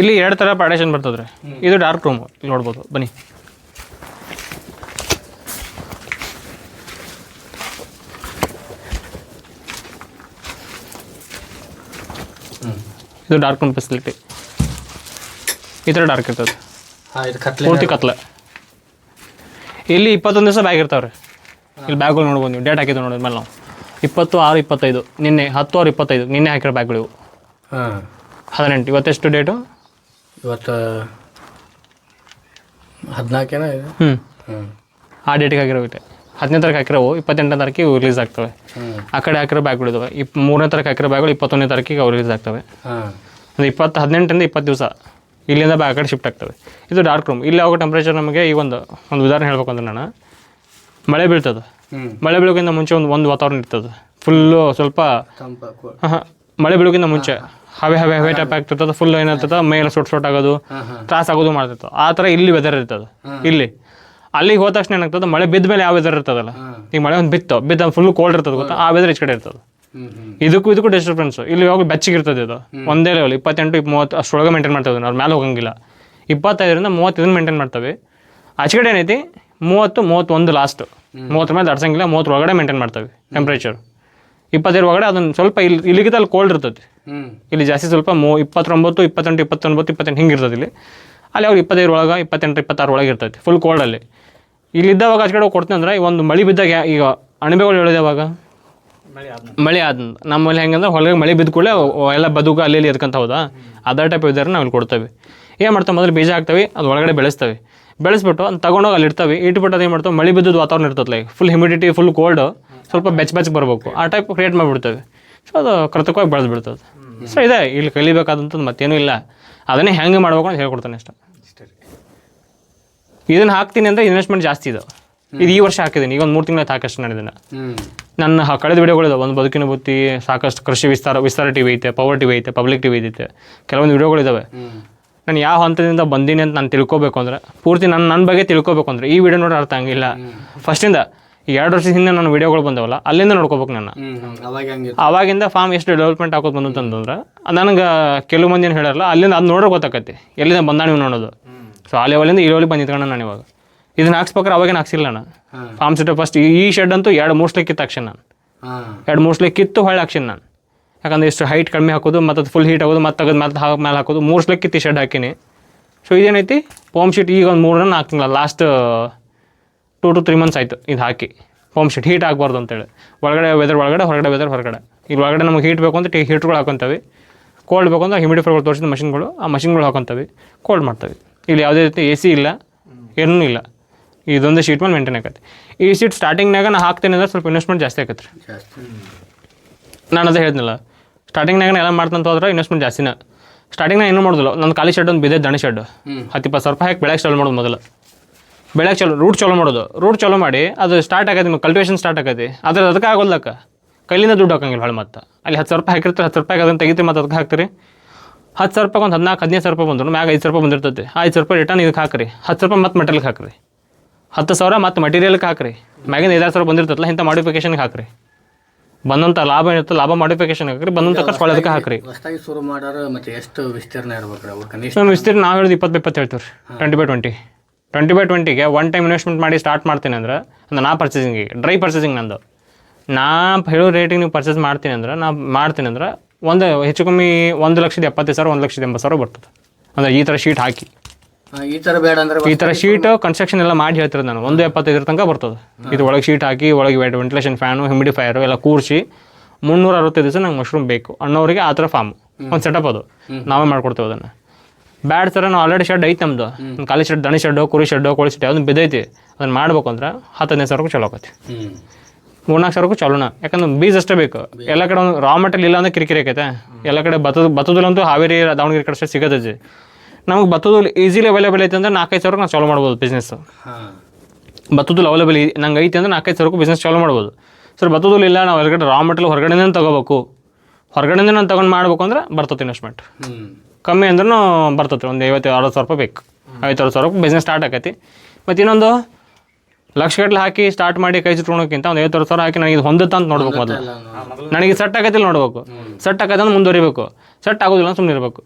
ಇಲ್ಲಿ ಎರಡು ಥರ ಪಾರ್ಟೇಷನ್ ಬರ್ತದೆ ರೀ ಇದು ಡಾರ್ಕ್ ರೂಮ್ ಇಲ್ಲಿ ನೋಡ್ಬೋದು. ಬನ್ನಿ. ಇದು ಡಾರ್ಕ್ ರೂಮ್ ಫೆಸಿಲಿಟಿ ಈ ಥರ ಡಾರ್ಕ್ ಇರ್ತದೆ. ಪೂರ್ತಿ ಕತ್ಲೆ. ಇಲ್ಲಿ ಇಪ್ಪತ್ತೊಂದು ದಿವಸ ಬ್ಯಾಗ್ ಇರ್ತಾವ್ರಿ. ಇಲ್ಲಿ ಬ್ಯಾಗ್ಗಳು ನೋಡ್ಬೋದು ನೀವು. ಡೇಟ್ ಹಾಕಿದ್ದು ನೋಡಿದ ಮೇಲೆ ನಾವು. ಇಪ್ಪತ್ತು ಆರು ಇಪ್ಪತ್ತೈದು. ನಿನ್ನೆ ಹತ್ತು ಆರು ಇಪ್ಪತ್ತೈದು. ನಿನ್ನೆ ಹಾಕಿರೋ ಬ್ಯಾಗ್ಗಳು ಇವು ಹಾಂ. ಹದಿನೆಂಟು. ಇವತ್ತೆಷ್ಟು ಡೇಟು ಇವತ್ತು ಹದಿನಾಲ್ಕೇನ ಇದೆ. ಹ್ಞೂ ಹ್ಞೂ ಆ ಡೇಟಿಗೆ ಇದೆ ಹದಿನೈದು ತಾರೀಕು ಹಾಕಿರೋವು ಇಪ್ಪತ್ತೆಂಟನೇ ತಾರೀಕಿಗೆ ರಿಲೀಸ್ ಆಗ್ತವೆ. ಆ ಕಡೆ ಹಾಕಿರೋ ಬ್ಯಾಗ್ಗಳು ಇದಾವೆ ಇಪ್ ಮೂರನೇ ತಾರೀಕು ಹಾಕಿರೋ ಬ್ಯಾಗ್ಗಳು ಇಪ್ಪತ್ತೊಂದನೇ ತಾರೀಕಿಗೆ ಅವು ರಿಲೀಸ್ ಆಗ್ತವೆ. ಹಾಂ. ಒಂದು ಇಪ್ಪತ್ತು ಹದಿನೆಂಟರಿಂದ ಇಪ್ಪತ್ತು ದಿವಸ ಇಲ್ಲಿಂದ ಬ್ಯಾಗ್ ಕಡೆ ಶಿಫ್ಟ್ ಆಗ್ತವೆ. ಇದು ಡಾರ್ಕ್ ರೂಮ್ ಇಲ್ಲಿ ಆಗೋ ಟೆಂಪ್ರೇಚರ್ ನಮಗೆ ಈ ಒಂದು ಒಂದು ಉದಾಹರಣೆ ಹೇಳ್ಬೇಕು ಅಂದ್ರೆ ನಾನು. ಮಳೆ ಬೀಳ್ತದೆ. ಮಳೆ ಬೀಳೋಕ್ಕಿಂತ ಮುಂಚೆ ಒಂದು ಒಂದು ವಾತಾವರಣ ಇರ್ತದೆ. ಫುಲ್ಲು ಸ್ವಲ್ಪ ಹಾಂ ಮಳೆ ಬೀಳೋಕ್ಕಿಂತ ಮುಂಚೆ. ಹವೆ ಹವೆ ಹವೆ ಟೈಪ್ ಆಗ್ತಿರ್ತದ ಫುಲ್ ಏನಾಗ್ತದ ಮೇಲೆ ಸೊಟ್ ಸೊಟ್ ಆಗೋದು ತ್ರಾಸ್ ಆಗೋದು ಮಾಡ್ತಿತ್ತು ಆ ಥರ ಇಲ್ಲಿ ವೆದರ್ ಇರ್ತದೆ ಇಲ್ಲಿ. ಅಲ್ಲಿಗೆ ಹೋದ ತಕ್ಷಣ ಏನಾಗ್ತದೆ ಮಳೆ ಬಿದ್ದ ಮೇಲೆ ಯಾವ ವೆದರ್ ಇರ್ತದಲ್ಲ ಈಗ ಮಳೆ ಒಂದು ಬಿತ್ತು ಬಿದ್ದ ಫುಲ್ ಕೋಲ್ಡ್ ಇರ್ತದೆ ಗೊತ್ತಾ? ಆ ವೆದರ್ ಈಚೆ ಕಡೆ ಇರ್ತದೆ. ಇದಕ್ಕೂ ಇದಕ್ಕೂ ಡಿಸ್ಟರ್ಬೆನ್ಸ್ ಇಲ್ಲಿ ಯಾವಾಗ ಬೆಚ್ಚಗೆ ಇರ್ತದೆ ಇದು. ಒಂದೇ ಲೆವೆಲ್ ಇಪ್ಪತ್ತೆಂಟು ಇಪ್ಪ ಮೂವತ್ತು ಅಷ್ಟೊಳಗೆ ಮೇಂಟೈನ್ ಮಾಡ್ತೇವೆ ನಾವು ಮೇಲೆ ಹೋಗಂಗಿಲ್ಲ. ಇಪ್ಪತ್ತೈದರಿಂದ ಮೂವತ್ತು ಇದನ್ನ ಮೇಂಟೈನ್ ಮಾಡ್ತೇವೆ ಆಚೆ ಕಡೆ ಏನೈತಿ? ಮೂವತ್ತು ಮೂವತ್ತೊಂದು ಲಾಸ್ಟ್ ಮೂವತ್ತರ ಮೇಲೆ ದಾಟ್ಸಂಗಿಲ್ಲ ಮೂವತ್ತರ ಒಳಗಡೆ ಮೇಂಟೈನ್ ಮಾಡ್ತೇವೆ ಟೆಂಪ್ರೇಚರ್ ಇಪ್ಪತ್ತೈದು ಒಳಗಡೆ ಅದನ್ನು ಸ್ವಲ್ಪ ಇಲ್ಲಿ ಇಲ್ಲಿಗಿದಲ್ಲಿ ಅಲ್ಲಿ ಕೋಲ್ಡ್ ಇರ್ತದೆ. ಹ್ಞೂ ಇಲ್ಲಿ ಜಾಸ್ತಿ ಸ್ವಲ್ಪ ಮೂ ಇಪ್ಪತ್ತೊಂಬತ್ತು ಇಪ್ಪತ್ತೆಂಟು ಇಪ್ಪತ್ತೊಂಬತ್ತು ಇಪ್ಪತ್ತೆಂಟು ಹಿಂಗೆ ಇರ್ತದೆ ಇಲ್ಲಿ. ಅಲ್ಲಿ ಅವ್ರು ಇಪ್ಪತ್ತೈದು ಒಳಗೆ ಇಪ್ಪತ್ತೆಂಟು ಇಪ್ಪತ್ತಾರು ಒಳಗೆ ಇರ್ತೈತಿ ಫುಲ್ ಕೋಲ್ಡಲ್ಲಿ ಇಲ್ಲಿದ್ದಾವಾಗ ಆಚೆ ಕಡೆ ಕೊಡ್ತೀನಿ ಅಂದ್ರೆ ಈ ಒಂದು ಮಳೆ ಬಿದ್ದಾಗ ಈಗ ಅಣಬೆಗಳು ಹೇಳಿದವಾಗ ಮಳೆ ಆದ ನಮ್ಮಲ್ಲಿ ಹೆಂಗಂದ್ರೆ ಹೊಲಗೆ ಮಳೆ ಬಿದ್ದ ಕೂಡಲೇ ಎಲ್ಲ ಬದುಕು ಅಲ್ಲಿ ಇಲ್ಲಿ ಎದ್ಕೊಂತ ಹೌದಾ. ಅದೇ ಟೈಪ್ ಇದ್ದಾರೆ ನಾವು ಇಲ್ಲಿ ಕೊಡ್ತೇವೆ. ಏನು ಮಾಡ್ತೇವೆ? ಮೊದಲು ಬೀಜ ಹಾಕ್ತವೆ ಅದು ಒಳಗಡೆ ಬೆಳೆಸ್ತೇವೆ. ಬೆಳೆಸ್ಬಿಟ್ಟು ಅದು ತಗೊಂಡೋಗಿ ಅಲ್ಲಿ ಇರ್ತವೆ ಇಟ್ಬಿಟ್ಟು ಅದೇನು ಮಾಡ್ತೇವೆ? ಮಳೆ ಬಿದ್ದದ ವಾತಾವರಣ ಇರ್ತದೆ ಫುಲ್ ಹ್ಯುಮಿಡಿಟಿ ಫುಲ್ ಕೋಲ್ಡ್ ಸ್ವಲ್ಪ ಬೆಚ್ಚ ಬೆಚ್ಚ ಬರಬೇಕು. ಆ ಟೈಪ್ ಕ್ರಿಯೇಟ್ ಮಾಡಿಬಿಡ್ತೇವೆ. ಸೊ ಅದು ಕೃತಕವಾಗಿ ಬೆಳೆದು ಸೊ ಇದೆ ಇಲ್ಲಿ ಕಲಿಬೇಕಾದಂಥದ್ದು ಮತ್ತೇನೂ ಇಲ್ಲ. ಅದನ್ನೇ ಹೆಂಗೆ ಮಾಡ್ಬೇಕು ಅಂತ ಹೇಳ್ಕೊಡ್ತಾನೆ ಅಷ್ಟೇ. ಇದನ್ನು ಹಾಕ್ತೀನಿ ಅಂದರೆ ಇನ್ವೆಸ್ಟ್ಮೆಂಟ್ ಜಾಸ್ತಿ ಇದೆ ಇದು ಈ ವರ್ಷ ಹಾಕಿದ್ದೀನಿ ಈಗ ಒಂದು ಮೂರು ತಿಂಗಳ ಹಾಕಷ್ಟು ನಾನು ಇದನ್ನು. ನನ್ನ ಕಳೆದ ವಿಡಿಯೋಗಳಿದೆ ಒಂದು ಬದುಕಿನ ಬುತ್ತಿ ಸಾಕಷ್ಟು ಕೃಷಿ ವಿಸ್ತಾರ ವಿಸ್ತಾರ ಟಿವಿ ಐತೆ ಪವರ್ ಟಿವಿ ಐತೆ ಪಬ್ಲಿಕ್ ಟಿವಿ ಐತೆ ಕೆಲವೊಂದು ವಿಡಿಯೋಗಳಿದ್ದಾವೆ ಇದಾವೆ ನಾನು ಯಾವ ಹಂತದಿಂದ ಬಂದೀನಿ ಅಂತ ನಾನು ತಿಳ್ಕೊಬೇಕು ಅಂದ್ರೆ ಪೂರ್ತಿ ನನ್ನ ನನ್ನ ಬಗ್ಗೆ ತಿಳ್ಕೊಬೇಕು ಅಂದ್ರೆ ಈ ವಿಡಿಯೋ ನೋಡಿ ಅರ್ಥ ಹಂಗಿಲ್ಲ. ಫಸ್ಟಿಂದ ಎರಡು ವರ್ಷದ ಹಿಂದೆ ನಾನು ವಿಡಿಯೋಗಳು ಬಂದವಲ್ಲ ಅಲ್ಲಿಂದ ನೋಡ್ಕೋಬೇಕು ನಾನು ಅವಾಗಿಂದ ಅವಾಗ ಹೆಂಗೆ ಫಾರ್ಮ್ ಎಷ್ಟು ಡೆವಲಪ್ಮೆಂಟ್ ಆಗೋದು ಬಂದಂತಂದ್ರೆ ನನಗೆ ಕೆಲವು ಮಂದಿ ಏನು ಹೇಳಲ್ಲ ಅಲ್ಲಿಂದ ಅದು ನೋಡ್ರೆ ಗೊತ್ತಾಕತಿ ಎಲ್ಲಿಂದ ಬಂದಾಣಿ ನೀವು ನೋಡೋದು ಸೊ ಆ ಲೆವೆಲಿಂದ ಈ ಲೆವೆಲಿಗೆ ಬಂದಿದ್ಕೊಂಡು ನಾನು ಇವಾಗ. ಇದನ್ನ ಹಾಕ್ಸ್ಬೇಕಾರೆ ಅವಾಗೇನು ಹಾಕ್ಸಿಲ್ಲ ನಾನು. ಫಾರ್ಮ್ ಸೆಟ್ ಫಸ್ಟ್ ಈ ಶೆಡ್ ಅಂತೂ ಎರಡು ಮೂರು ಸ್ಲಿಕ್ ಕಿತ್ತು ಹಾಕ್ಸಿನಿ ನಾನು. ಎರಡು ಮೂರು ಇತ್ತು ಕಿತ್ತು ಹೊಳ್ಳಿ ಹಾಕ್ಸಿನಿ ನಾನು. ಯಾಕಂದ್ರೆ ಇಷ್ಟು ಹೈಟ್ ಕಡಿಮೆ ಹಾಕೋದು ಮತ್ತು ಅದು ಫುಲ್ ಹೀಟ್ ಆಗೋದು ಮತ್ತೆ ತೆಗೆದು ಮತ್ತೆ ಹಾಕಿ ಮೇಲೆ ಹಾಕೋದು ಮೂರು ಇತ್ತು ಕಿತ್ತು ಶೆಡ್ ಹಾಕಿನಿ. ಸೊ ಇದೇನೈತಿ ಪೋಮ್ ಶೀಟ್ ಈಗ ಒಂದು ಮೂರನ್ನ ನಾಲ್ಕು ತಿಂಗಳ last two to three months ಆಯಿತು ಇದು ಹಾಕಿ. ಹೋಮ್ ಶೀಟ್ ಹೀಟ್ ಆಗಬಾರ್ದು ಅಂತೇಳಿ. ಒಳಗಡೆ ವೆದರ್ ಒಳಗಡೆ ಹೊರಗಡೆ ವೆದರ್ ಹೊರಗಡೆ. ಇಲ್ಲಿ ಒಳಗಡೆ ನಮಗೆ ಹೀಟ್ ಬೇಕು ಅಂತ ಹೀಟ್ಗಳು ಹಾಕೊತೀವಿ. ಕೋಲ್ಡ್ ಬೇಕು ಅಂದ್ರೆ ಹ್ಯೂಮಿಡಿಫೈರ್ಗಳು ತೋರಿಸಿದ ಮಷಿನ್ಗಳು ಆ ಮಷಿನ್ಗಳು ಹಾಕೊತೀವಿ. ಕೋಲ್ಡ್ ಮಾಡ್ತೀವಿ. ಇಲ್ಲಿ ಯಾವುದೇ ರೀತಿ ಎ ಸಿ ಇಲ್ಲ ಏನೂ ಇಲ್ಲ. ಇದೊಂದೇ ಶೀಟ್ ಮೇಲೆ ಮೇಂಟೈನ್ ಆಗತ್ತೆ. ಈ ಶೀಟ್ ಸ್ಟಾರ್ಟಿಂಗ್ನಾಗ ನಾ ಹಾಕ್ತೇನೆ ಅಂದ್ರೆ ಸ್ವಲ್ಪ ಇನ್ವೆಸ್ಟ್ಮೆಂಟ್ ಜಾಸ್ತಿ ಆಗತ್ತೆ ರೀ. ನಾನು ಅದೇ ಹೇಳಿದ್ನಲ್ಲ ಸ್ಟಾರ್ಟಿಂಗ್ನಾಗ ಎಲ್ಲ ಮಾಡ್ತಂತ ಹೋದ್ರೆ ಇನ್ವೆಸ್ಟ್ಮೆಂಟ್ ಜಾಸ್ತಿನ. ಸ್ಟಾರ್ಟಿಂಗ್ನಾಗ ಏನು ಮಾಡೋದಿಲ್ಲ. ನನ್ನ ಖಾಲಿ ಶೆಡ್ ಒಂದು ಬಿದ್ದೆ ದಣಿ ಶೆಡ್ ಹತ್ತು ಇಪ್ಪತ್ತು ಸಾವಿರ ರೂಪಾಯಿ ಹಾಕಿ ಬೆಳಗ್ಗೆ ಸ್ಟಾರ್ಟ್ ಮಾಡೋದು ಮೊದಲು. ಬೆಳಗ್ಗೆ ಚಲೋ ರೂಟ್ ಚಲೋ ಮಾಡೋದು. ರೂಟ್ ಚಲೋ ಮಾಡಿ ಅದು ಸ್ಟಾರ್ಟ್ ಆಗೈತಿ ನಿಮ್ಗೆ ಕಲ್ಟಿವೇಷನ್ ಸ್ಟಾರ್ಟ್ ಆಗೈತಿ ಅದ್ರ ಅದಕ್ಕೆ ಆಗೋಲ್ಲಕ್ಕ ಕೈಲಿಂದ ದುಡ್ಡು ಹಾಕಂಗಿಲ್ಲ ಹೊಳೆ ಮತ್ತೆ. ಅಲ್ಲಿ ಹತ್ತು ಸಾವಿರ ರೂಪಾಯಿ ಹಾಕಿರ್ತಾರೆ ಹತ್ತು ರೂಪಾಯಿ ಅದನ್ನು ತೆಗಿತೀವಿ ಮತ್ತು ಅದಕ್ಕೆ ಹಾಕ್ತೀರಿ. ಹತ್ತು ಸಾವಿರ ರೂಪಾಯಿ ಒಂದು ಹದಿನಾಲ್ಕು ಹದಿನೈದು ಸಾವಿರ ರೂಪಾಯಿ ಬಂದ್ರು ಮ್ಯಾಗ ಐದು ಸಾವಿರ ರೂಪಾಯಿ ಬಂದಿರ್ತೈತಿ. ಐದು ಸಾವಿರ ರೂಪಾಯಿ ರಿಟರ್ನ್ ಇದಕ್ಕೆ ಹಾಕ್ರಿ. ಹತ್ತು ರೂಪಾಯಿ ಮತ್ತೆ ಮೆಟೀರಿಯಲ್ಗೆ ಹಾಕ್ರಿ. ಹತ್ತು ಸಾವಿರ ಮತ್ತು ಮಟೀರಿಯಲ್ಗೆ ಹಾಕ್ರಿ. ಮ್ಯಾಗಿನ ಐದಾರು ಸಾವಿರ ಬಂದಿರ್ತಲ್ಲ ಇಂಥ ಮಾಡಿಫಿಕೇಶನ್ಗೆ ಹಾಕ್ರಿ. ಬಂದಂಥ ಲಾಭ ಏನಿರ್ತದೆ ಲಾಭ ಮಾಡಿಫಿಕೇಶನ್ ಹಾಕ್ರಿ ಬಂದಂಥ ಖರ್ಚು ಒಳದಕ್ಕೆ ಹಾಕ್ರಿ. ಹೊಸದಾಗಿ ಶುರು ಮಾಡೋರು ಮತ್ತೆ ಎಷ್ಟು ವಿಸ್ತೀರ್ಣ ಇರ್ಬೇಕು ವಿಸ್ತೀರ್ಣ ನಾವು ಹೇಳಿದ ಇಪ್ಪತ್ತು ಇಪ್ಪತ್ತು ಹೇಳ್ತೀವಿ ರೀ twenty by twenty twenty by ಟ್ವೆಂಟಿಗೆ one time investment ಮಾಡಿ ಸ್ಟಾರ್ಟ್ ಮಾಡ್ತೀನಿ ಅಂದ್ರೆ ಅಂದ್ರೆ ನಾ ಪರ್ಚೇಸಿಂಗಿಗೆ ಡ್ರೈ ಪರ್ಚೇಸಿಂಗ್ ನಂದು. ನಾ ಹೇಳೋ ರೇಟಿಗೆ ನೀವು ಪರ್ಚೇಸ್ ಮಾಡ್ತೀನಿ ಅಂದ್ರೆ ನಾ ಮಾಡ್ತೀನಿ ಅಂದ್ರೆ ಒಂದು ಹೆಚ್ಚು ಕಮ್ಮಿ ಒಂದು ಲಕ್ಷದ ಎಪ್ಪತ್ತೈದು ಸಾವಿರ ಒಂದು ಲಕ್ಷದ ಎಂಬತ್ತು ಸಾವಿರ ಬರ್ತದೆ. ಅಂದ್ರೆ ಈ ಥರ ಶೀಟ್ ಹಾಕಿ. ಈ ಥರ ಬೇಡ ಅಂದ್ರೆ ಈ ಥರ ಶೀಟ್ ಕನ್ಸ್ಟ್ರಕ್ಷನ್ ಎಲ್ಲ ಮಾಡಿ ಹೇಳ್ತಿರೋದು ನಾನು. ಒಂದು ಎಪ್ಪತ್ತೈದರ ತನಕ ಬರ್ತದೆ. ಇದು ಒಳಗೆ ಶೀಟ್ ಹಾಕಿ ಒಳಗೆ ವೆಂಟಿಲೇಷನ್ ಫ್ಯಾನು ಹ್ಯೂಮಿಡಿಫೈಯರು ಎಲ್ಲ ಕೂರಿಸಿ ಮುನ್ನೂರ ಅರವತ್ತೈದು ದಿವಸ ನಂಗೆ ಮಶ್ರೂಮ್ ಬೇಕು. ಅನ್ನೋರಿಗೆ ಆ ಥರ ಫಾರ್ಮ್ ಒಂದು ಸೆಟಪ್ ಅದು. ನಾವೇ ಮಾಡ್ಕೊಡ್ತೇವೆ ಅದನ್ನು. ಬ್ಯಾಡ್ ಸರ್ ನಾವು ಆಲ್ರೆಡಿ ಶೆಡ್ ಐತೆ ನಮ್ಮದು ಖಾಲಿ ಶೆಡ್ ದಣಿ ಶೆಡ್ಡು ಕುರಿ ಶೆಡ್ಡು ಕೋಳಿ ಶೆಡ್ ಯಾವ್ದು ಬಿದ್ದೈತಿ ಅದನ್ನ ಮಾಡ್ಬೇಕು ಅಂದ್ರೆ ಹತ್ತು ಹದಿನೈದು ಸಾವಿರಕ್ಕೂ ಚಲೋ ಆಕತಿ ಮೂರ್ನಾಲ್ಕು ಸಾವಿರಕ್ಕೂ ಚಲೋನ. ಯಾಕಂದ್ರೆ ಬೀಜ ಅಷ್ಟೇ ಬೇಕು. ಎಲ್ಲ ಕಡೆ ಒಂದು ರಾ ಮೆಟೀರಿಯಲ್ ಇಲ್ಲ ಅಂದ್ರೆ ಕಿರಿಕಿರಿ ಆಕೈತೆ. ಎಲ್ಲ ಕಡೆ ಬತ್ತದ ಬತ್ತದಲ್ಲಂತೂ ಹಾವೇರಿ ದಾವಣಗೆರೆ ಕಡೆ ಅಷ್ಟೇ ಸಿಗೋದಜ್ಜಿ ನಮಗೆ ಬತ್ತದಲ್ಲಿ ಈಸಿಲಿ ಅವೈಲೇಬಲ್ ಐತೆ ಅಂದ್ರೆ ನಾಲ್ಕೈದು ಸಾವಿರಕ್ಕೆ ನಾವು ಚಾಲೂ ಮಾಡ್ಬೋದು ಬಿಸ್ನೆಸ್ ಬತ್ತದಲ್ಲಿ ಅವೈಲೇಬಲ್ ನಂಗೆ ಐತೆ ಅಂದ್ರೆ ನಾಲ್ಕೈದು ಸಾವಿರಕ್ಕೂ ಬಿಸ್ನೆಸ್ ಚಾಲೂ ಮಾಡ್ಬೋದು. ಸರ್ ಬತ್ತದಲ್ಲಿ ಇಲ್ಲ ನಾವು ಎಲ್ಲ ಕಡೆ ರಾ ಮೆಟೀರಿಯಲ್ ಹೊರಗಡೆನೇ ತಗೋಬೇಕು. ಹೊರಗಡೆನೇ ನಾನು ತಗೊಂಡು ಮಾಡ್ಬೇಕು ಅಂದ್ರೆ ಬರ್ತದೆ ಇನ್ವೆಸ್ಟ್ಮೆಂಟ್ ಕಮ್ಮಿ ಅಂದ್ರೂ ಬರ್ತದೆ ಒಂದು ಐವತ್ತು ಅರವತ್ತು ಸಾವಿರ ರೂಪಾಯಿ ಬೇಕು. ಐವತ್ತು ಅರವತ್ತು ಸಾವಿರ ರೂಪಾಯಿ ಬಿಸ್ನೆಸ್ ಸ್ಟಾರ್ಟ್ ಆಕೈತಿ. ಮತ್ತು ಇನ್ನೊಂದು ಲಕ್ಷಗಟ್ಟಲೆ ಹಾಕಿ ಸ್ಟಾರ್ಟ್ ಮಾಡಿ ಕೈ ಚಿಟ್ಕೊಳೋಕ್ಕಿಂತ ಒಂದು ಐವತ್ತು ಸಾವಿರ ಹಾಕಿ ನನಗೆ ಇದು ಹೊಂದುತ್ತ ಅಂತ ನೋಡ್ಬೇಕು ಮೊದಲು. ನನಗೆ ಸೆಟ್ ಆಗತ್ತಿಲ್ಲ ನೋಡ್ಬೇಕು. ಸೆಟ್ ಆಗತ್ತೆ ಅಂದ್ರೆ ಮುಂದುವರಿಬೇಕು. ಸೆಟ್ ಆಗೋದಿಲ್ಲ ಸುಮ್ಮನೆ ಇರಬೇಕು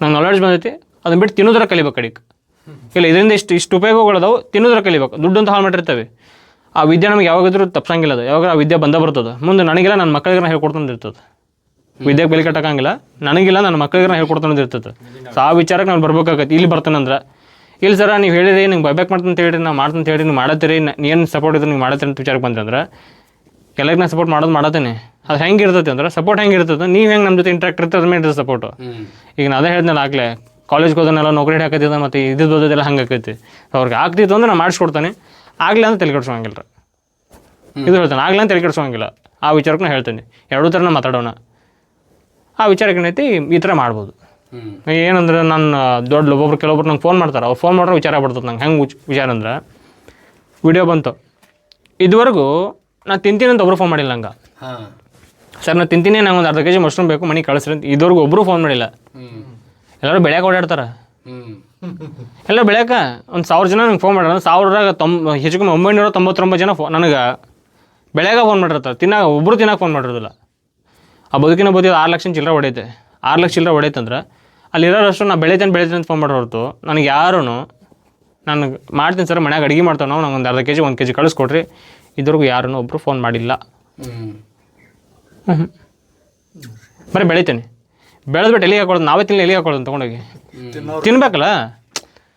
ನಂಗೆ ನಾಲೆಡ್ಜ್ ಬಂದೈತಿ ಅದನ್ನ ಬಿಟ್ಟು ತಿನ್ನೋದ್ರ ಕಲಿಬೇಕು ಕಡಿಗೆ ಇಲ್ಲ ಇದರಿಂದ ಇಷ್ಟು ಇಷ್ಟು ಉಪಯೋಗಗಳದಾವು ತಿನ್ನೋದ್ರ ಕಲಿಬೇಕು. ದುಡ್ಡು ಅಂತ ಹಾಳು ಮಾಡಿರ್ತವೆ. ಆ ವಿದ್ಯೆ ನಮಗೆ ಯಾವಾಗಾದ್ರೂ ತಪ್ಸಂಗಿಲ್ಲ ಅದು. ಯಾವಾಗ ಆ ವಿದ್ಯೆ ಬಂದ ಬರ್ತದೆ? ಮುಂದೆ ನನಗಿಲ್ಲ ನನ್ನ ಮಕ್ಕಳಿಗೆ ನಾ ವಿದ್ಯೆಗೆ ಬೆಲೆ ಕಟ್ಟಕ್ಕಂಗಿಲ್ಲ. ನನಗಿಲ್ಲ ನನ್ನ ಮಕ್ಕಳಿಗೆ ನಾನು ಹೇಳ್ಕೊಡ್ತಾನೆ ಇರ್ತದೆ. ಸೊ ಆ ವಿಚಾರಕ್ಕೆ ನಾನು ಬರ್ಬೇಕಾಗತ್ತೆ. ಇಲ್ಲಿ ಬರ್ತಾನಂದ್ರೆ ಇಲ್ಲಿ ಸರ ನೀವು ಹೇಳಿರಿ ನಿಂಗೆ ಬೈಬ್ಯಾಕ್ ಮಾಡ್ತಂತ ಹೇಳಿ ನಾ ಮಾಡ್ತಂತ ಅಂತ ಹೇಳಿ ನೀವು ಮಾಡತ್ತೀರಿ ಏನು ಸಪೋರ್ಟ್ ಇದ್ರೆ ನೀವು ಮಾಡತ್ತೀರಿ ಅಂತ ವಿಚಾರಕ್ಕೆ ಬಂತಂದ್ರೆ ಎಲ್ಲರಿಗೆ ಸಪೋರ್ಟ್ ಮಾಡೋದು ಮಾಡತ್ತೇನೆ. ಅದು ಹೆಂಗೆ ಇರ್ತೈತೆ ಅಂದ್ರೆ ಸಪೋರ್ಟ್ ಹೆಂಗೆ ಇರ್ತದೆ ನೀವು ಹೆಂಗೆ ನಮ್ಮ ಜೊತೆ ಇಂಟ್ರಾಕ್ಟ್ ಇರ್ತದೆ ಅದ್ರ ಮೇಲೆ ಸಪೋರ್ಟ್ ಈಗ ನಾನು ಅದೇ ಹೇಳ್ದೆ ಆಗಲೇ ಕಾಲೇಜ್ಗೆ ಹೋದನೆಲ್ಲ ನೌಕರಿ ಹಾಕತ್ತಿದ್ದ ಮತ್ತು ಇದು ಓದೋದೆಲ್ಲ ಹಂಗೆ ಆಕೈತಿ. ಅವ್ರಿಗೆ ಆಗ್ತಿತ್ತು ಅಂದ್ರೆ ನಾನು ಮಾಡಿಸ್ಕೊಡ್ತಾನೆ. ಆಗಲಿ ಅಂತ ತಲೆ ಕೆಡ್ಸೋಂಗಿಲ್ಲ ಇದು ಹೇಳ್ತಾನೆ ಆಗಲಿ ಅಂತ ತಲೆ ಕೆಡ್ಸೋಂಗಿಲ್ಲ ಆ ವಿಚಾರಕ್ಕೆ ನಾ ಹೇಳ್ತೇನೆ. ಎರಡೂ ಥರ ನಾ ಮಾತಾಡೋಣ. ಆ ವಿಚಾರಕ್ಕೆ ಏನೈತಿ ಈ ಥರ ಮಾಡ್ಬೋದು. ಏನಂದ್ರೆ ನನ್ನ ದೊಡ್ಡ ಒಬ್ಬೊಬ್ರು ಕೆಲವೊಬ್ರು ನಂಗೆ ಫೋನ್ ಮಾಡ್ತಾರೆ. ಅವ್ರು ಫೋನ್ ಮಾಡ್ರೆ ವಿಚಾರ ಬರ್ತದೆ ನಂಗೆ. ಹೆಂಗೆ ವಿಚಾರ ಅಂದ್ರೆ ವಿಡಿಯೋ ಬಂತು. ಇದುವರೆಗೂ ನಾನು ತಿಂತೀನಿ ಅಂತ ಒಬ್ರು ಫೋನ್ ಮಾಡಿಲ್ಲ ನಂಗೆ. ಹಾ. ಸರ್ ನಾನು ತಿಂತೀನಿ ನಂಗೆ ಒಂದು ಅರ್ಧ ಕೆ ಜಿ ಮಶ್ರೂಮ್ ಬೇಕು ಮನೆಗೆ ಕಳಿಸ್ರಿ ಅಂತ ಇದುವರೆಗೂ ಒಬ್ಬರು ಫೋನ್ ಮಾಡಿಲ್ಲ. ಎಲ್ಲರೂ ಬೆಳ್ಯಾಕೆ ಓಡಾಡ್ತಾರೆ. ಎಲ್ಲ ಬೆಳೆಯಕ್ಕ ಒಂದು ಸಾವಿರ ಜನ ನಂಗೆ ಫೋನ್ ಮಾಡ್ಯಾರ. ಸಾವಿರದಾಗ ತೊಂಬ ಹೆಚ್ಚು ಕಮ್ಮಿ ಒಂಬೈನೂರ ತೊಂಬತ್ತೊಂಬತ್ತು ಜನ ಫೋ ನನಗೆ ಬೆಳೆಯಾಗ ಫೋನ್ ಮಾಡಿರ್ತಾರೆ. ತಿನ್ನಾಗ ಒಬ್ಬರು ತಿನ್ನಾಕ ಫೋನ್ ಮಾಡಿರೋದಿಲ್ಲ. ಆ ಬದುಕಿನ ಬದಿ ಆರು ಲಕ್ಷ ಚಿಲ್ಲರೆ ಹೊಡೈತೆ. ಆರು ಲಕ್ಷ ಚಿಲ್ಲರೆ ಹೊಡೈತೆ ಅಂದ್ರೆ ಅಲ್ಲಿರೋರಷ್ಟು ನಾ ಬೆಳಿತೇನೆ ಬೆಳಿತೇನೆ ಅಂತ ಫೋನ್ ಮಾಡೋ ಹೊರತು ನನಗೆ ಯಾರೂ ನಾನು ಮಾಡ್ತೀನಿ ಸರ್ ಮನ್ಯಾಗ ಅಡುಗೆ ಮಾಡ್ತಾವೆ ನಾವು ನಂಗೆ ಒಂದು ಅರ್ಧ ಕೆ ಜಿ ಒಂದು ಕೆ ಜಿ ಕಳಿಸ್ಕೊಡ್ರಿ. ಇದ್ರಿಗೂ ಯಾರೂ ಒಬ್ಬರು ಫೋನ್ ಮಾಡಿಲ್ಲ. ಹ್ಞೂ ಬರೀ ಬೆಳಿತೇನೆ. ಬೆಳೆದ್ಬಿಟ್ಟು ಎಲ್ಲಿಗೆ ಹಾಕೊಳ್ಳೋದು ನಾವೇ ತಿನ್ಲಿ ಎಲ್ಲಿಗೆ ಹಾಕೊಳ್ಳೋದು ತೊಗೊಂಡೋಗಿ? ತಿನ್ಬೇಕಲ್ಲ?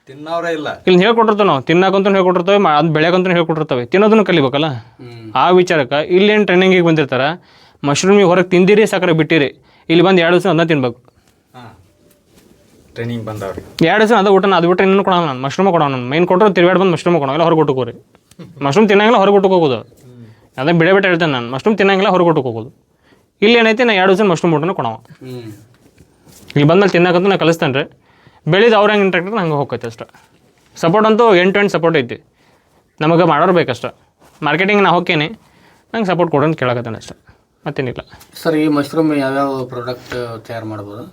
ತಿನ್ನೋರೇ ಇಲ್ಲ. ಇಲ್ಲಿ ಹೇಳ್ಕೊಟ್ಟಿರ್ತವೆ ನಾವು. ತಿನ್ನಕ್ಕಂತೂ ಹೇಳ್ಕೊಟ್ಟಿರ್ತವೆ ಅದು ಬೆಳೆಯಕ್ಕಂತೂ ಹೇಳ್ಕೊಟ್ಟಿರ್ತವೆ. ತಿನ್ನೋದನ್ನು ಕಲಿಬೇಕಲ್ಲ? ಆ ವಿಚಾರಕ್ಕೆ ಇಲ್ಲೇನು ಟ್ರೈನಿಂಗಿಗೆ ಬಂದಿರ್ತಾರೆ? ಮಶ್ರೂಮಿಗೆ ಹೊರಗೆ ತಿಂದಿರಿ ಸಕ್ಕರೆ ಬಿಟ್ಟಿರಿ. ಇಲ್ಲಿ ಬಂದು ಎರಡು ದಿವಸ ಅದನ್ನ ತಿನ್ಬೇಕು. ಟ್ರೈನಿಂಗ್ ಬಂದವ್ರಿ. ಎರಡು ದಿವಸ ಅದು ಊಟ ಅದು ಬಿಟ್ಟರೆ ಇನ್ನೂ ಕೊಡೋಣ ನಾನು. ಮಶ್ರೂಮ್ ಕೊಡೋಣ ನಾನು. ಮೈನ್ ಕೊಟ್ಟರೆ ತಿರುಗಾಡಿ ಬಂದು ಮಶ್ರೂಮ್ ಕೊಡೋಣ ಹೊರಗೆ ಊಟಕ್ಕೆ ಮಶ್ರೂಮ್ ತಿನ್ನಂಗಿಲ್ಲ ಹೊರಗೆ ಊಟಕ್ಕೆ ಹೋಗೋದು. ಅದೇ ಬಿಡ ಬಿಟ್ಟು ಹೇಳ್ತೇನೆ ನಾನು. ಮಶ್ರೂಮ್ ತಿನ್ನಂಗಿಲ್ಲ ಹೊರಗೆ ಊಟಕ್ಕೆ ಹೋಗೋದು. ಇಲ್ಲಿ ಏನೈತಿ ನಾ ಎರಡು ದಿವಸ ಮಶ್ರೂಮ್ ಊಟನ ಕೊಡೋಣ ಹ್ಮ್. ಇಲ್ಲಿ ಬಂದ್ಮೇಲೆ ತಿನ್ನಕಂತ ನಾ ಕಲಿಸ್ತೇನೆ ರೀ. ಬೆಳೆದು ಅವ್ರ ಹೆಂಗೆ ಇಂಟ್ರಾಕ್ಟ್ ಹಂಗೆ ಹೋಗೈತೆ ಅಷ್ಟೇ. ಸಪೋರ್ಟ್ ಅಂತೂ ಎಂಟು ಟು ಎಂಟು ಸಪೋರ್ಟ್ ಐತಿ. ನಮಗೆ ಮಾಡೋರು ಬೇಕಷ್ಟ. ಮಾರ್ಕೆಟಿಂಗ್ ನಾ ಹೋಗ್ತೇನೆ ನಂಗೆ ಸಪೋರ್ಟ್ ಕೊಡೋಣ ಕೇಳಕತ್ತೇನೆ ಅಷ್ಟೇ. ಮತ್ತೇನಿಲ್ಲ. ಸರ್ ಈ ಮಶ್ರೂಮ್ ಯಾವ್ಯಾವ ಪ್ರಾಡಕ್ಟ್ ತಯಾರು ಮಾಡ್ಬೋದು?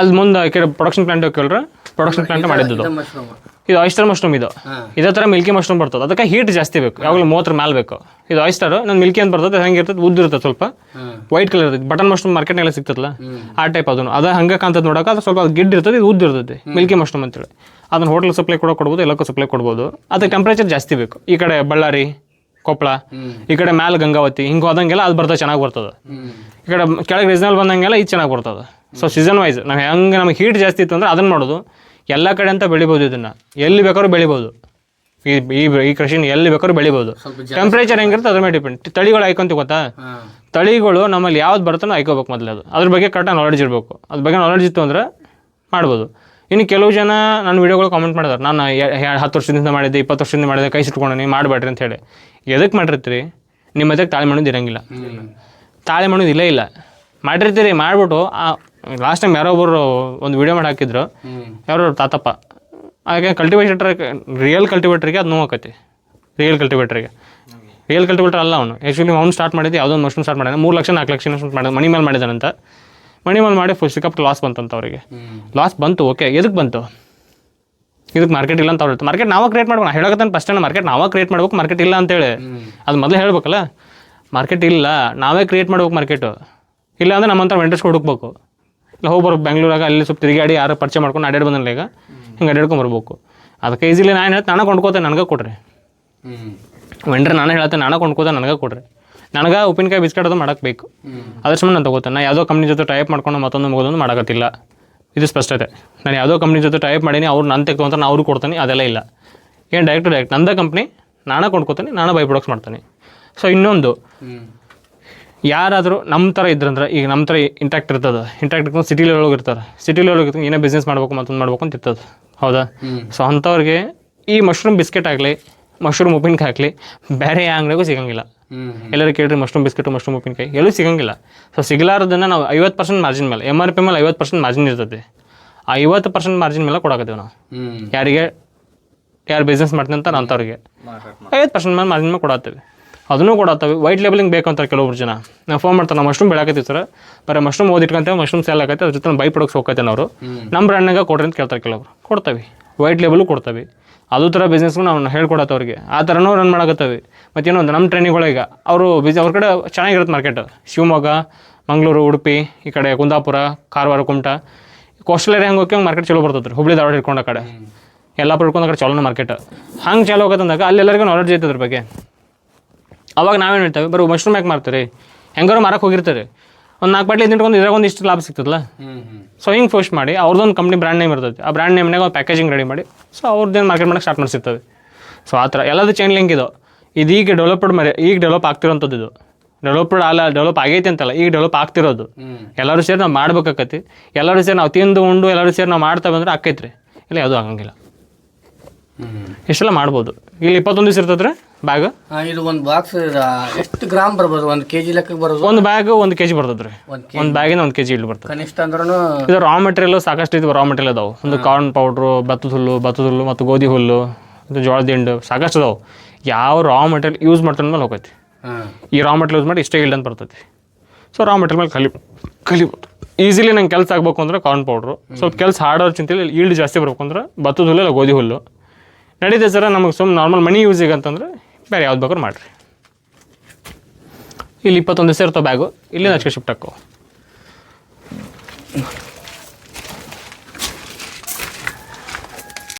ಅಲ್ಲಿ ಮುಂದೆ ಕೆಲ ಪ್ರೊಡಕ್ಷನ್ ಪ್ಲಾಂಟ್ ಕೇಳ್ರ? ಪ್ರೊಡಕ್ಷನ್ ಪ್ಲಾಂಟ್ ಮಾಡಿದ್ದು. ಮಶ್ರೂಮ್. ಇದು ಆಯಿಸ್ಟರ್ ಮಶ್ರೂಮ್ ಇದು. ಇದೇ ಥರ ಮಿಲ್ಕಿ ಮಶ್ರೂಮ್ ಬರ್ತದೆ. ಅದಕ್ಕೆ ಹೀಟ್ ಜಾಸ್ತಿ ಬೇಕು. ಯಾವಾಗಲೂ ಮೂವತ್ತರ ಮೇಲೆ ಬೇಕು. ಇದು ಆಯಿಸ್ಟರ್ ನಾನು ಮಿಲ್ಕಿ ಅಂತ ಬರ್ತದೆ ಹೆಂಗೆ ಇರ್ತದೆ ಉದ್ದ ಇರ್ತದೆ ಸ್ವಲ್ಪ. ವೈಟ್ ಕಲರ್ ಇರ್ತದೆ. ಬಟನ್ ಮಶ್ರೂಮ್ ಮಾರ್ಕೆಟ್ನಾಗೆಲ್ಲ ಸಿಗ್ತದಲ್ಲ? ಆ ಟೈಪ್ ಅದನ್ನು ಅದು ಹಂಗೆ ಕಾಣ್ತದೆ ನೋಡೋಕೆ ಅದು ಸ್ವಲ್ಪ ಅದು ಗಿಡ್ ಇರ್ತದೆ ಇದು ಉದ್ದ ಇರ್ತದೆ. ಮಿಲ್ಕಿ ಮಶ್ರೂಮ್ ಅಂತೇಳಿ. ಅದನ್ನು ಹೋಟ್ಲ್ ಸಪ್ಲೈ ಕೂಡ ಕೊಡ್ಬೋದು ಎಲ್ಲಕ್ಕೂ ಸಪ್ಲೈ ಕೊಡ್ಬೋದು. ಅದಕ್ಕೆ ಟೆಂಪ್ರೇಚರ್ ಜಾಸ್ತಿ ಬೇಕು. ಈ ಕಡೆ ಬಳ್ಳಾರಿ ಕೊಪ್ಪಳ ಈ ಕಡೆ ಮ್ಯಾಲ ಗಂಗಾವತಿ ಹಿಂಗೆ ಹೋದಂಗೆಲ್ಲ ಅದು ಬರ್ತದೆ ಚೆನ್ನಾಗಿ ಬರ್ತದೆ. ಈ ಕಡೆ ಕೆಳಗೆ ರೀಸನಲ್ ಬಂದಂಗೆಲ್ಲ ಇದು ಚೆನ್ನಾಗಿ ಬರ್ತದೆ. ಸೊ ಸೀಸನ್ ವೈಸ್ ನಾವು ಹೆಂಗೆ ನಮಗೆ ಹೀಟ್ ಜಾಸ್ತಿ ಇತ್ತು ಅಂದ್ರೆ ಅದನ್ನು ಮಾಡೋದು ಎಲ್ಲ ಕಡೆ ಅಂತ ಬೆಳಿಬೋದು ಇದನ್ನು. ಎಲ್ಲಿ ಬೇಕಾದ್ರೂ ಬೆಳಿಬೋದು. ಈ ಈ ಈ ಕೃಷಿನ ಎಲ್ಲಿ ಬೇಕಾದ್ರೂ ಬೆಳಿಬೋದು. ಟೆಂಪ್ರೇಚರ್ ಹೆಂಗಿರುತ್ತೆ ಅದ್ರ ಮೇಲೆ ಡಿಪೆಂಡ್ ತಳಿಗಳು ಆಯ್ಕೊಂತ ಗೊತ್ತಾ? ತಳಿಗಳು ನಮ್ಮಲ್ಲಿ ಯಾವ್ದು ಬರ್ತಾನೋ ಆಯ್ಕೋಬೇಕು ಮೊದಲು ಅದು. ಅದ್ರ ಬಗ್ಗೆ ಕರೆಕ್ಟಾಗಿ ನಾಲೆಡ್ಜ್ ಇರಬೇಕು. ಅದ್ರ ಬಗ್ಗೆ ನಾಲೆಡ್ಜ್ ಇತ್ತು ಅಂದ್ರೆ ಮಾಡ್ಬೋದು. ಇನ್ನು ಕೆಲವು ಜನ ನನ್ನ ವೀಡಿಯೋಗಳು ಕಾಮೆಂಟ್ ಮಾಡಿದಾರೆ. ನಾನು ಹತ್ತು ವರ್ಷದಿಂದ ಮಾಡಿದ್ದೆ ಇಪ್ಪತ್ತು ವರ್ಷದಿಂದ ಮಾಡಿದೆ ಕೈ ಸುಟ್ಕೊಂಡು ಮಾಡಬೇಡ್ರಿ ಅಂತ ಹೇಳಿ. ಎದಕ್ಕೆ ಮಾಡಿರ್ತೀರಿ? ನಿಮ್ಮ ಮಧ್ಯೆ ತಾಳೆ ಮಾಡೋದು ಇರಂಗಿಲ್ಲ. ತಾಳೆ ಮಾಡೋದು ಇಲ್ಲೇ ಇಲ್ಲ. ಮಾಡಿರ್ತೀರಿ ಮಾಡಿಬಿಟ್ಟು ಲಾಸ್ಟ್ ಟೈಮ್ ಯಾರೋ ಒಬ್ಬರು ಒಂದು ವಿಡಿಯೋ ಮಾಡಿ ಹಾಕಿದ್ರು. ಯಾರೋ ತಾತಪ್ಪ. ಹಾಗೆ ಕಲ್ಟಿವೇಟರ್ ರಿಯಲ್ ಕಲ್ಟಿವೇಟ್ರಿಗೆ ಅದು ನೋವು ಆಕತಿ. ರಿಯಲ್ ಕಲ್ಟಿವೇಟ್ರಿಗೆ ರಿಯಲ್ ಕಲ್ಟಿವೇಟರ್ ಅಲ್ಲ ಅವನು. ಆ್ಯಕ್ಚುಲಿ ಅವ್ನು ಸ್ಟಾರ್ಟ್ ಮಾಡಿದ್ದು ಯಾವುದೋ ಒಂದು ಮಶ್ರೂಮ್ ಸ್ಟಾರ್ಟ್ ಮಾಡಿದ ಮೂರು ಲಕ್ಷ ನಾಲ್ಕು ಲಕ್ಷ ಇನ್ವೆಸ್ಟ್ಮೆಂಟ್ ಮಾಡಿದ ಮನಿ ಮೇಲೆ ಮಾಡಿದಾನಂತ. ಮನಿ ಮೇಲೆ ಮಾಡಿ ಫುಲ್ ಸಿಕ್ಕಪ್ಪ ಲಾಸ್ ಬಂತಂತ ಅವರಿಗೆ. ಲಾಸ್ ಬಂತು ಓಕೆ ಎದಕ್ಕೆ ಬಂತು? ಇದಕ್ಕೆ ಮಾರ್ಕೆಟ್ ಇಲ್ಲ ಅಂತ ಅವ್ರು ಮಾರ್ಕೆಟ್ ನಾವೇ ಕ್ರಿಯೇಟ್ ಮಾಡ್ಬೇಕು ನಾ ಹೇಳಕತ್ತಾನೆ ಫಸ್ಟ್ ಮಾರ್ಕೆಟ್ ನಾವೇ ಕ್ರಿಯೇಟ್ ಮಾಡ್ಬೇಕು ಮಾರ್ಕೆಟ್ ಇಲ್ಲ ಅಂತೇಳಿ. ಅದು ಮೊದಲು ಹೇಳ್ಬೇಕಲ್ಲ ಮಾರ್ಕೆಟ್ ಇಲ್ಲ ನಾವೇ ಕ್ರಿಯೇಟ್ ಮಾಡ್ಬೇಕು ಮಾರ್ಕೆಟು ಇಲ್ಲ ಅಂದ್ರೆ ನಮ್ಮಂತ ವೆಂಟರ್ಸ್ ಹುಡುಕ್ಬೇಕು. ಇಲ್ಲ ಹೋಗಿ ಬರ್ಬೇಕು ಬೆಂಗಳೂರಾಗ ಅಲ್ಲಿ ಸ್ವಲ್ಪ ತಿರುಗಾಡಿ ಯಾರು ಪರಿಚಯ ಮಾಡ್ಕೊಂಡು ಅಡ್ಯಾಡ್ ಬಂದಲ್ಲ ಈಗ ಹಿಂಗೆ ಅಡ್ಯಾಡ್ಕೊಂಡು ಬರ್ಬೇಕು. ಅದಕ್ಕೆ ಈಸಿಲಿ ನಾನು ಹೇಳ್ತೀನಿ ನಾನೇ ಕೊಂಡ್ಕೋತೇನೆ ನನಗೆ ಕೊಡ್ರಿ. ವೆಂಟರ್ ವೆಂಡ್ರ್ ನಾನೇ ಹೇಳ್ತೇನೆ ನಾನೇ ಕೊಂಡ್ಕೋತೇನೆ ನನಗೆ ಕೊಡ್ರಿ. ನನಗೆ ಉಪ್ಪಿನಕಾಯಿ ಬಿಸ್ಕೆಟ್ ಅದು ಮಾಡಕ್ಕೆ ಬೇಕು. ಅದ್ರ ಸಂಬಂಧ ನಾನು ತಗೋತೇನೆ. ನಾ ಯಾವುದೋ ಕಂಪ್ನಿ ಜೊತೆ ಟೈಪ್ ಮಾಡ್ಕೊಂಡು ಮತ್ತೊಂದು ಮುಗೋದೊಂದು ಮಾಡಕತ್ತಿಲ್ಲ. ಇದು ಸ್ಪಷ್ಟತೆ ನಾನು ಯಾವುದೋ ಕಂಪ್ನಿ ಜೊತೆ ಟೈಪ್ ಮಾಡೀನಿ, ಅವ್ರು ನಾನು ತೆಗೆದು ನಾನು ಅವ್ರಿಗೆ ಕೊಡ್ತೀನಿ, ಅದೆಲ್ಲ ಇಲ್ಲ. ಏನು ಡೈರೆಕ್ಟ್ ಡೈರೆಕ್ಟ್ ನಂದ ಕಂಪ್ನಿ ನಾನೇ ಕೊಂಡ್ಕೊತೀನಿ, ನಾನೇ ಬೈ ಪ್ರೊಡಕ್ಟ್ಸ್ ಮಾಡ್ತೀನಿ. ಸೊ ಇನ್ನೊಂದು, ಯಾರಾದರೂ ನಮ್ಮ ಥರ ಇದ್ರಂದ್ರೆ, ಈಗ ನಮ್ಮ ಥರ ಇಂಟ್ಯಾಕ್ಟ್ ಇರ್ತದೆ. ಇಂಟ್ಯಾಕ್ಟ್ ಇರ್ತದೆ ಸಿಟಿ ಲೆವೆಲ್ ಇರ್ತಾರೆ. ಸಿಟಿ ಲೆವೆಲ್ ಇರ್ತೀನಿ ಏನೇ ಬಿಸ್ನೆಸ್ ಮಾಡ್ಬೇಕು, ಮತ್ತೊಂದು ಮಾಡ್ಬೇಕು ಅಂತ ಇರ್ತದೆ. ಹೌದಾ? ಸೊ ಅಂಥವ್ರಿಗೆ ಈ ಮಶ್ರೂಮ್ ಬಿಸ್ಕೆಟ್ ಆಗಲಿ ಮಶ್ರೂಮ್ ಉಪ್ಪಿನಕಾಯಿ ಹಾಕ್ಲಿ. ಬೇರೆ ಯಾವ ಅಂಗಡಿಗೂ ಸಿಗಂಗಿಲ್ಲ. ಎಲ್ಲರೂ ಕೇಳಿರಿ ಮಶ್ರೂಮ್ ಬಿಸ್ಕೆಟ್ ಮಶ್ರೂಮ್ ಉಪ್ಪಿನಕಾಯಿ. ಎಲ್ಲೂ ಸಿಗಂಗಿಲ್ಲ. ಸೊ ಸಿಗಲಾರ್ದನ್ನ ನಾವು ಐವತ್ತು ಪರ್ಸೆಂಟ್ ಮಾರ್ಜಿನ್ ಮೇಲೆ ಎಂ ಆರ್ ಪಿ ಮೇಲೆ ಐವತ್ತು ಪರ್ಸೆಂಟ್ ಮಾರ್ಜಿನ್ ಇರ್ತದೆ ಆ ಐವತ್ತು ಪರ್ಸೆಂಟ್ ಮಾರ್ಜಿನ್ ಮೇಲೆ ಕೊಡಕತ್ತೀವಿ ನಾವು. ಯಾರಿಗೆ ಯಾರು ಬಿಸ್ನೆಸ್ ಮಾಡ್ತೀನಿ ಅಂತ ಅಂಥವ್ರಿಗೆ. ಮಾರಾಟ ಐವತ್ತು ಪರ್ಸೆಂಟ್ ಮೇಲೆ ಮಾರ್ಜಿನ್ ಮೇಲೆ ಕೊಡತ್ತೀವಿ. ಅದನ್ನು ಕೊಡತ್ತವೆ. ವೈಟ್ ಲೇಬಲಿಂಗ್ ಬೇಕು ಅಂತಾರೆ ಕೆಲವೊಬ್ರು ಜನ. ನಾವು ಫೋನ್ ಮಾಡ್ತಾರೆ ನಾವು ಮಶ್ರೂಮ್ ಬೆಳಕತ್ತೀವಿ ಸರ್ ಬರ ಮಶ್ರೂಮ್ ಓದಿಟ್ಕೊಂತೇವೆ ಮಶ್ರೂಮ್ ಸೇಲ್ ಆಗತ್ತೆ ಅದ್ರ ಜೊತೆ ಬೈ ಪ್ರಾಡಕ್ಟ್ಸ್ ಹೋಗ್ತೇನೆ ಅವರು ನಮ್ಮ ಬ್ರ್ಯಾಂಡ್ನಾಗ ಕೊಡ್ರಿ ಅಂತ ಕೇಳ್ತಾರೆ ಕೆಲವರು. ಕೊಡ್ತೇವೆ. ವೈಟ್ ಲೇಬಲು ಕೊಡ್ತೇವೆ. ಅದು ಥರ ಬಿಸ್ನೆಸ್ಗೂ ನಾವು ಹೇಳ್ಕೊಡತ್ತೆ ಅವ್ರಿಗೆ. ಆ ಥರನೂ ರನ್ ಮಾಡಕತ್ತವಿ. ಮತ್ತೇನೋ ಒಂದು ನಮ್ಮ ಟ್ರೈನಿಗಳೀಗ ಅವರು ಬಿಸ್ ಅವ್ರ ಕಡೆ ಚೆನ್ನಾಗಿರುತ್ತೆ ಮಾರ್ಕೆಟ್ ಶಿವಮೊಗ್ಗ, ಮಂಗಳೂರು, ಉಡುಪಿ, ಈ ಕಡೆ ಕುಂದಾಪುರ, ಕಾರವಾರ, ಕುಮಟ. ಕೋಸ್ಟಲ್ ಏರಿಯಾ ಹಂಗೆ ಹೋಗಿ ಮಾರ್ಕೆಟ್ ಚಲೋ ಬರ್ತದೆ ರೀ ಹುಬ್ಳಿ, ಧಾರವಾಡ ಹಿಡ್ಕೊಂಡು ಆ ಕಡೆ. ಎಲ್ಲ ಪಡ್ಕೊಂಡು ಆ ಕಡೆ ಚಲೋನ ಮಾರ್ಕೆಟ್ ಹಂಗೆ ಚಾಲೋ ಹೋಗತ್ತಂದಾಗ ಅಲ್ಲಿ ಎಲ್ಲರಿಗೂ ನಾಲೆಡ್ಜ್ ಐತೆ ಬಗ್ಗೆ. ಅವಾಗ ನಾವೇನು ಹೇಳ್ತೇವೆ? ಬರೋ ಮಶ್ರೂಮ್ ಯಾಕೆ ಮಾರ್ತೀರಿ? ಹೆಂಗಾರು ಮಾರಕ್ಕೆ ಹೋಗಿರ್ತಾರೆ. ಒಂದು ನಾಲ್ಕು ಬಾಟ್ಲಿ ಇದ್ಕೊಂಡು ಇದ್ರಾಗ ಒಂದು ಇಷ್ಟು ಲಾಭ ಸಿಗ್ತದಲ್ಲ? ಸೊ ಹಿಂಗೆ ಪೋಸ್ಟ್ ಮಾಡಿ ಅವ್ರದ್ದೊಂದು ಕಂಪ್ನಿ ಬ್ರ್ಯಾಂಡ್ ನೇಮ್ ಇರ್ತೈತಿ. ಆ ಬ್ರ್ಯಾಂಡ್ ನೇಮ್ನಾಗ ಒಂದು ಪ್ಯಾಕೇಜಿಂಗ್ ರೆಡಿ ಮಾಡಿ ಸೊ ಅವ್ರದ್ದೇನು ಮಾರ್ಕೆಟ್ ಮಾಡಕ್ಕೆ ಸ್ಟಾರ್ಟ್ ಮಾಡಿಸಿರ್ತವೆ ಸೊ ಆ ಥರ ಎಲ್ಲದು ಚೈನ್ ಲಿಂಕ್ ಇದು. ಈಗ ಡೆವಲಪ್ಡ್ ಮರೆ ಈಗ ಡೆವಲಪ್ ಆಗ್ತಿರೋಂಥದ್ದು ಇದು. ಡೆವಲಪ್ಡ್ ಅಲ್ಲ ಡೆವಲಪ್ ಆಗೈತೆ ಅಂತಲ್ಲ ಈಗ ಡೆವಲಪ್ ಆಗ್ತಿರೋದು. ಎಲ್ಲರೂ ಸೇರಿ ನಾವು ಮಾಡ್ಬೇಕಾಕತಿ. ಎಲ್ಲರೂ ಸೇರಿ ನಾವು ತಿಂದು ಉಂಡು ಎಲ್ಲರೂ ಸೇರಿ ನಾವು ಮಾಡ್ತಾ ಬಂದ್ರೆ ಆಕೈತ್ರಿ. ಇಲ್ಲ ಯಾವುದೂ ಆಗಂಗಿಲ್ಲ. ಇಷ್ಟೆಲ್ಲ ಮಾಡ್ಬೋದು. ಇಲ್ಲಿ ಇಪ್ಪತ್ತೊಂದು ದಿವಸ ಇರ್ತದ್ರೆ ರೀ ಬ್ಯಾಗ್? ಇದು ಒಂದು ಬಾಕ್ಸ್ ಎಷ್ಟು ಗ್ರಾಮ್ ಬರ್ಬೋದು? ಒಂದು ಕೆಜಿ ಲೆಕ್ಕಕ್ಕೆ ಬರೋದು? ಒಂದು ಬ್ಯಾಗ್ ಒಂದು ಕೆಜಿ ಬರ್ತದ್ರಿ. ಒಂದ್ ರೀ ಒಂದು ಬ್ಯಾಗಿನ ಒಂದು ಕೆಜಿ ಇಲ್ಲಿ ಬರ್ತದೆ. ಕನಿಷ್ಠ ಅಂದ್ರೂ ಇದು ರಾ ಮೆಟೀರಿಯಲ್ ಸಾಕಷ್ಟು ಇದು ರಾ ಮೆಟೀರಿಯಲ್ ಅದಾವೆ. ಒಂದು ಕಾರ್ನ್ ಪೌಡ್ರು ಭತ್ತದ ಹುಲ್ಲು ಭತ್ತದ ಹುಲ್ಲು ಮತ್ತು ಗೋಧಿ ಹುಲ್ಲು ಮತ್ತು ಜೋಳದ ದಿಂಡು ಸಾಕಷ್ಟು ಅದಾವೆ. ಯಾವ ರಾ ಮೆಟೀರಿಯಲ್ ಯೂಸ್ ಮಾಡ್ತಾರ ಮೇಲೆ ಹೋಗೈತಿ. ಈ ರಾ ಮೆಟೀರಿಯಲ್ ಯೂಸ್ ಮಾಡಿ ಇಷ್ಟೇ ಇಲ್ಲ ಅಂತ ಬರ್ತೈತಿ. ಸೊ ರಾ ಮೆಟೀರಿಯಲ್ ಮೇಲೆ ಕಲಿ ಕಲಿಬೋದು. ಈಸಿಲಿ ನಂಗೆ ಕೆಲಸ ಆಗಬೇಕು ಅಂದ್ರೆ ಕಾರ್ನ್ ಪೌಡ್ರು ಸ್ವಲ್ಪ ಕೆಲಸ ಹಾಡೋರ್ ಚಿಂತಿಲ್ಲ ಈಲ್ಡ್ ಜಾಸ್ತಿ ಬರ್ಬೇಕು ಅಂದ್ರೆ ಭತ್ತದ ಹುಲ್ಲು ಇಲ್ಲ ಗೋಧಿ ಹುಲ್ಲು. ನಡೀತದೆ ಸರ ನಮಗೆ ಸುಮ್ಮನೆ ನಾರ್ಮಲ್ ಮನಿ ಯೂಸಿಗೆ ಅಂತಂದ್ರೆ ಬೇರೆ ಯಾವ್ದು ಬೇಕಾದ್ರೂ ಮಾಡಿರಿ. ಇಲ್ಲಿ ಇಪ್ಪತ್ತೊಂದು ದಿವಸ ಇರ್ತಾವೆ ಬ್ಯಾಗು ಇಲ್ಲಿ ನಚ್ಕೆ ಶಿಫ್ಟ್ ಹಾಕೋ.